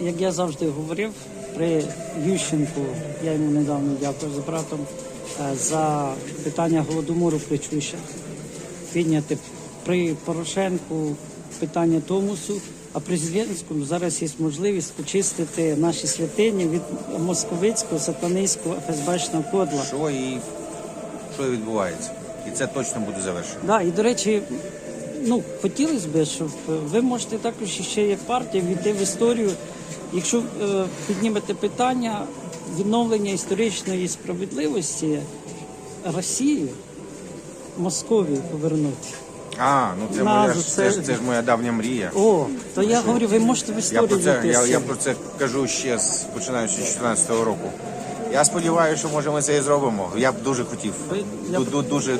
як я завжди говорив, при Ющенку, я йому недавно дякую за братом, е, за питання голодомору при Чущах підняти при Порошенку питання Томусу, а при Зеленському зараз є можливість очистити наші святині від московицького, сатанинського, ФСБшного кодла. Що і що відбувається. І це точно буде завершено. Да, і до речі, ну хотілося б, щоб е, ви можете також ще як партія війти в історію, якщо е, піднімете питання відновлення історичної справедливості Росії, Московію повернути. А, ну це моя ж це, ж це- ж моя давня мрія. О, то я говорю, ви можете в Я історію про це я, я про це кажу ще з починаючи з 2014 року. Я сподіваюся, що може ми це і зробимо. Я б дуже хотів. Ду- ду- Дуже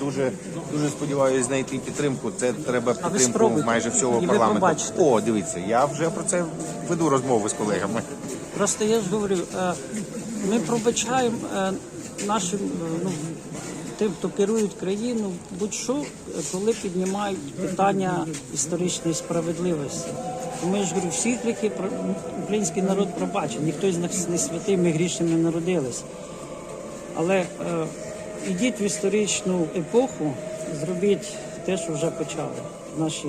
дуже дуже сподіваюся знайти підтримку. Це треба ви підтримку спробуйте. майже всього ви парламенту. побачите. О, дивіться, я вже про це веду розмови з колегами. Просто я ж говорю, е, ми пробачаємо е, нашим е, ну, тим, хто керують країну, будь-що, е, коли піднімають питання історичної справедливості. Я ж говорю, всі гріхи український народ пробачив. Ніхто з нас не святий, ми грішними народились. Але е, ідіть в історичну епоху, зробіть те, що вже почали. Наші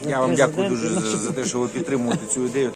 вже Я вам дякую президенти, дуже за, наші за те, що ви підтримуєте цю ідею.